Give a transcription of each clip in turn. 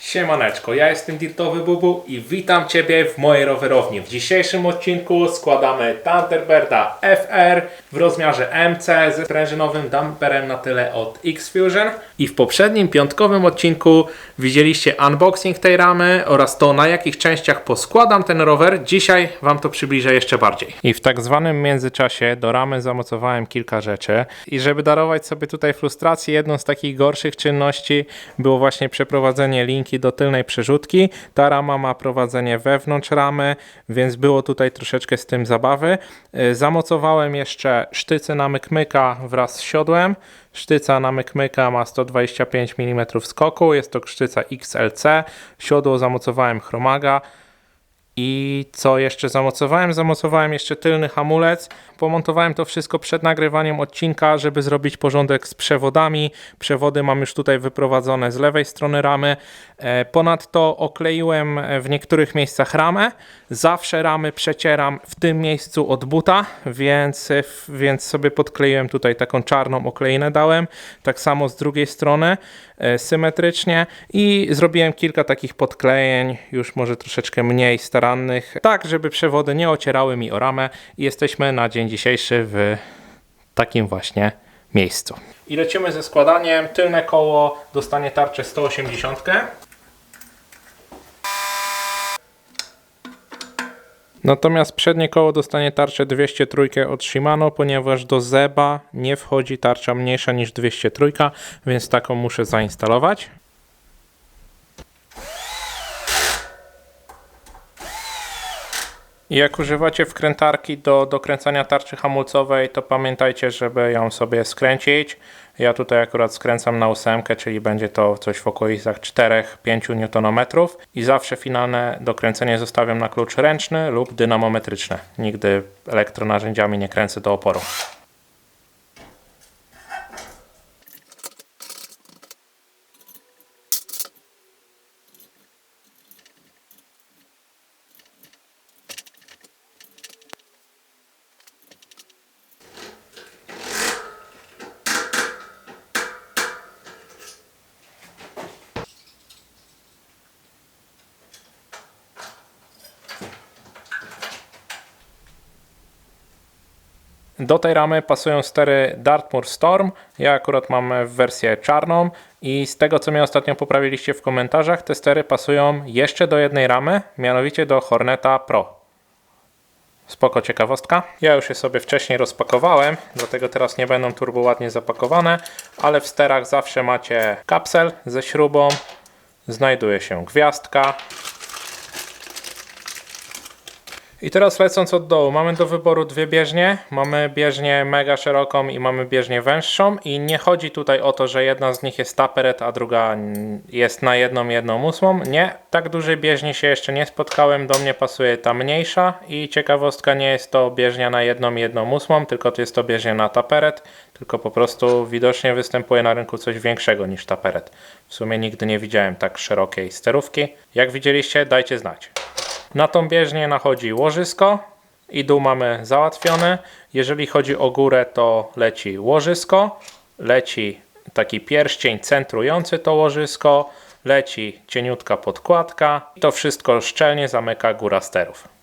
Siemaneczko, ja jestem Dirtowy Bubu i witam Ciebie w mojej rowerowni. W dzisiejszym odcinku składamy Thunderbirda FR w rozmiarze MC z sprężynowym damperem na tyle od X-Fusion. I w poprzednim piątkowym odcinku widzieliście unboxing tej ramy oraz to na jakich częściach poskładam ten rower. Dzisiaj Wam to przybliżę jeszcze bardziej. I w tak zwanym międzyczasie do ramy zamocowałem kilka rzeczy i żeby darować sobie tutaj frustracji, jedną z takich gorszych czynności było właśnie przeprowadzenie linki do tylnej przerzutki. Ta rama ma prowadzenie wewnątrz ramy, więc było tutaj troszeczkę z tym zabawy. Y, Zamocowałem jeszcze sztyce na mykmyka wraz z siodłem. Sztyca na mykmyka ma 125 mm skoku, jest to sztyca XLC. Siodło zamocowałem chromaga. I co jeszcze zamocowałem? Zamocowałem jeszcze tylny hamulec. Pomontowałem to wszystko przed nagrywaniem odcinka, żeby zrobić porządek z przewodami. Przewody mam już tutaj wyprowadzone z lewej strony ramy. E, Ponadto okleiłem w niektórych miejscach ramę. Zawsze ramy przecieram w tym miejscu od buta, więc, więc sobie podkleiłem tutaj taką czarną okleinę dałem. Tak samo z drugiej strony e, symetrycznie i zrobiłem kilka takich podklejeń, już może troszeczkę mniej starannych, tak żeby przewody nie ocierały mi o ramę jesteśmy na dzień dzisiejszy w takim właśnie miejscu. I lecimy ze składaniem. Tylne koło dostanie tarczę 180. Natomiast przednie koło dostanie tarczę 203 od Shimano, ponieważ do Zeba nie wchodzi tarcza mniejsza niż 203, więc taką muszę zainstalować. Jak używacie wkrętarki do dokręcania tarczy hamulcowej, to pamiętajcie, żeby ją sobie skręcić. Ja tutaj akurat skręcam na ósemkę, czyli będzie to coś w okolicach 4-5 Nm i zawsze finalne dokręcenie zostawiam na klucz ręczny lub dynamometryczny. Nigdy elektronarzędziami nie kręcę do oporu. Do tej ramy pasują stery Dartmoor Storm. Ja akurat mam wersję czarną i z tego co mnie ostatnio poprawiliście w komentarzach, te stery pasują jeszcze do jednej ramy, mianowicie do Horneta Pro. Spoko ciekawostka. Ja już je sobie wcześniej rozpakowałem, dlatego teraz nie będą turbo ładnie zapakowane, ale w sterach zawsze macie kapsel ze śrubą, znajduje się gwiazdka, i teraz lecąc od dołu, mamy do wyboru dwie bieżnie. Mamy bieżnię mega szeroką i mamy bieżnię węższą. I nie chodzi tutaj o to, że jedna z nich jest taperet, a druga jest na jedną, jedną ósmą. Nie, tak dużej bieżni się jeszcze nie spotkałem. Do mnie pasuje ta mniejsza. I ciekawostka, nie jest to bieżnia na jedną, jedną ósmą, tylko to jest to bieżnia na taperet. Tylko po prostu widocznie występuje na rynku coś większego niż taperet. W sumie nigdy nie widziałem tak szerokiej sterówki. Jak widzieliście, dajcie znać. Na tą bieżnię nachodzi łożysko i dół mamy załatwiony. Jeżeli chodzi o górę, to leci łożysko, leci taki pierścień centrujący to łożysko, leci cieniutka podkładka i to wszystko szczelnie zamyka góra sterów.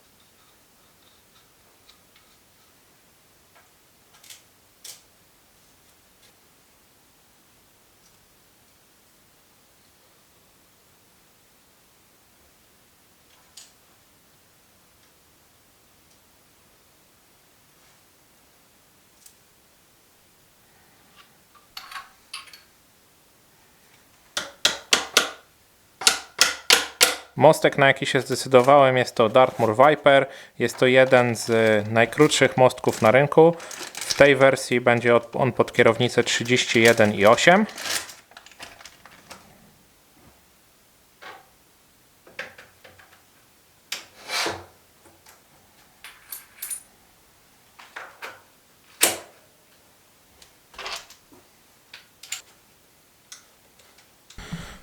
Mostek, na jaki się zdecydowałem, jest to Dartmoor Viper. Jest to jeden z najkrótszych mostków na rynku. W tej wersji będzie on pod kierownicę 31,8.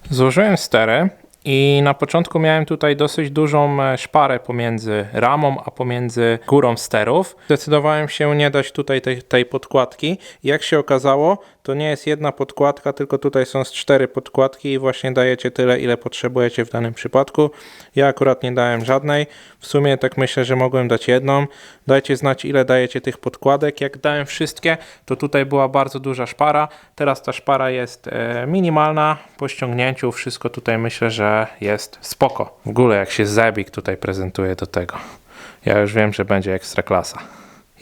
Złożyłem stery i na początku miałem tutaj dosyć dużą e, szparę pomiędzy ramą a pomiędzy górą sterów. Zdecydowałem się nie dać tutaj tej, tej podkładki. Jak się okazało, to nie jest jedna podkładka, tylko tutaj są z cztery podkładki i właśnie dajecie tyle, ile potrzebujecie w danym przypadku. Ja akurat nie dałem żadnej. W sumie tak myślę, że mogłem dać jedną. Dajcie znać, ile dajecie tych podkładek. Jak dałem wszystkie, to tutaj była bardzo duża szpara. Teraz ta szpara jest e, minimalna. Po ściągnięciu wszystko tutaj myślę, że jest spoko. W ogóle jak się Zebik tutaj prezentuje do tego. Ja już wiem, że będzie ekstra klasa.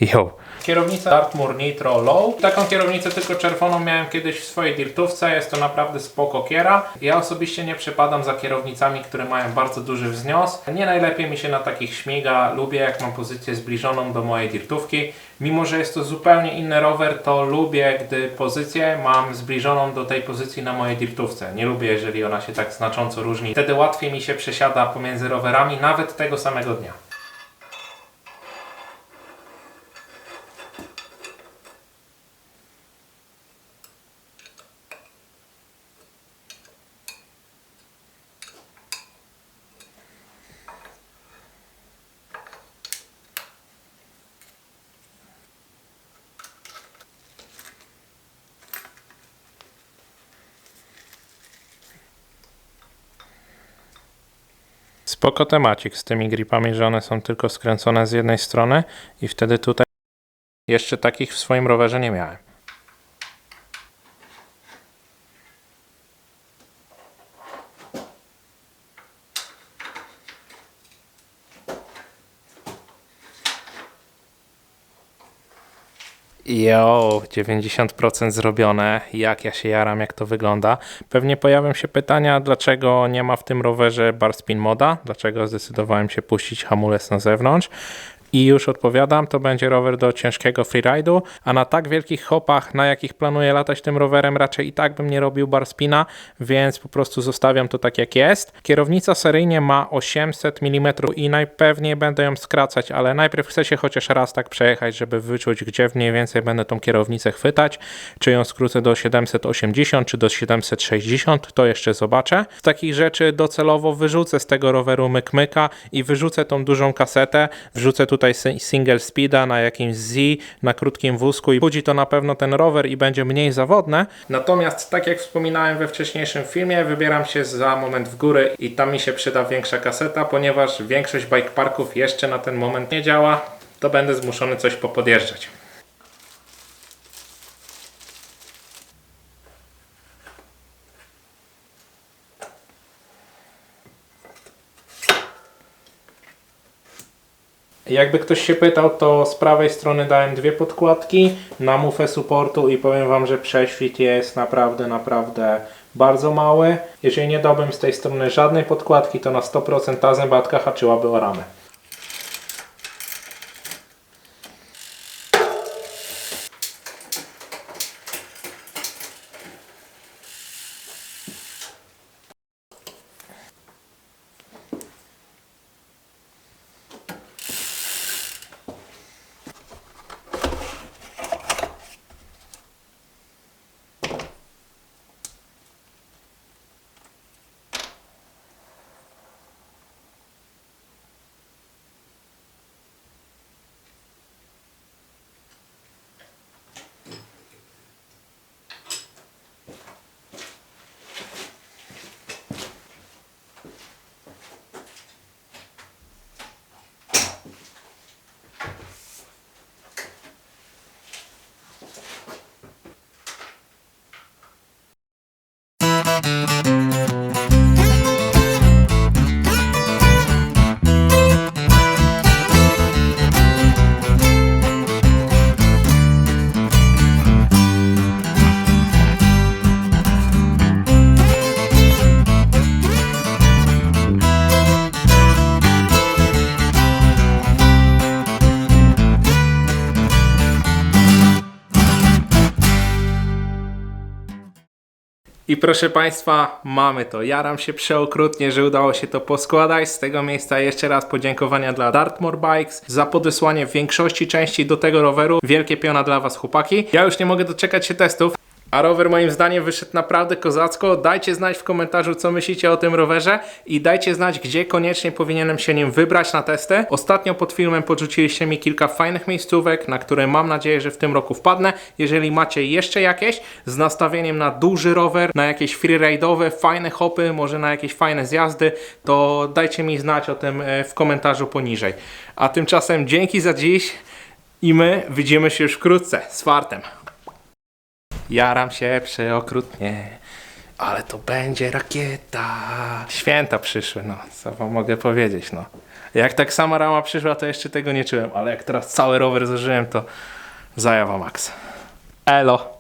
Yo. Kierownica Dartmoor Nitro Low. Taką kierownicę tylko czerwoną miałem kiedyś w swojej dirtówce. Jest to naprawdę spoko kiera. Ja osobiście nie przepadam za kierownicami, które mają bardzo duży wznios. Nie najlepiej mi się na takich śmiga. Lubię jak mam pozycję zbliżoną do mojej dirtówki. Mimo, że jest to zupełnie inny rower, to lubię, gdy pozycję mam zbliżoną do tej pozycji na mojej dirtówce. Nie lubię, jeżeli ona się tak znacząco różni. Wtedy łatwiej mi się przesiada pomiędzy rowerami, nawet tego samego dnia. Spoko temacik z tymi gripami, że one są tylko skręcone z jednej strony i wtedy tutaj jeszcze takich w swoim rowerze nie miałem. Jo, 90% zrobione. Jak ja się jaram, jak to wygląda. Pewnie pojawią się pytania, dlaczego nie ma w tym rowerze bar spin moda, dlaczego zdecydowałem się puścić hamulec na zewnątrz. I już odpowiadam, to będzie rower do ciężkiego freeride'u, a na tak wielkich hopach, na jakich planuję latać tym rowerem, raczej i tak bym nie robił bar spina, więc po prostu zostawiam to tak jak jest. Kierownica seryjnie ma 800 mm i najpewniej będę ją skracać, ale najpierw chcę się chociaż raz tak przejechać, żeby wyczuć, gdzie mniej więcej będę tą kierownicę chwytać, czy ją skrócę do 780, czy do 760, to jeszcze zobaczę. Z takich rzeczy docelowo wyrzucę z tego roweru mykmyka i wyrzucę tą dużą kasetę, wrzucę tutaj si- single speeda na jakimś Z, na krótkim wózku i budzi to na pewno ten rower i będzie mniej zawodne. Natomiast, tak jak wspominałem we wcześniejszym filmie, wybieram się za moment w góry i tam mi się przyda większa kaseta, ponieważ większość bike parków jeszcze na ten moment nie działa, to będę zmuszony coś popodjeżdżać. Jakby ktoś się pytał, to z prawej strony dałem dwie podkładki na mufę supportu i powiem Wam, że prześwit jest naprawdę, naprawdę bardzo mały. Jeżeli nie dałbym z tej strony żadnej podkładki, to na 100% ta zębatka haczyłaby o ramę. I proszę Państwa, mamy to. Jaram się przeokrutnie, że udało się to poskładać. Z tego miejsca jeszcze raz podziękowania dla Dartmoor Bikes za podesłanie większości części do tego roweru. Wielkie piona dla Was, chłopaki. Ja już nie mogę doczekać się testów. A rower moim zdaniem wyszedł naprawdę kozacko. Dajcie znać w komentarzu, co myślicie o tym rowerze i dajcie znać, gdzie koniecznie powinienem się nim wybrać na testy. Ostatnio pod filmem podrzuciliście mi kilka fajnych miejscówek, na które mam nadzieję, że w tym roku wpadnę. Jeżeli macie jeszcze jakieś z nastawieniem na duży rower, na jakieś freeride'owe, fajne hopy, może na jakieś fajne zjazdy, to dajcie mi znać o tym e, w komentarzu poniżej. A tymczasem dzięki za dziś i my widzimy się już wkrótce z fartem. Jaram się przeokrutnie, ale to będzie rakieta. Święta przyszły, no, co wam mogę powiedzieć, no. Jak tak sama rama przyszła, to jeszcze tego nie czułem, ale jak teraz cały rower zużyłem, to zajawa max. Elo.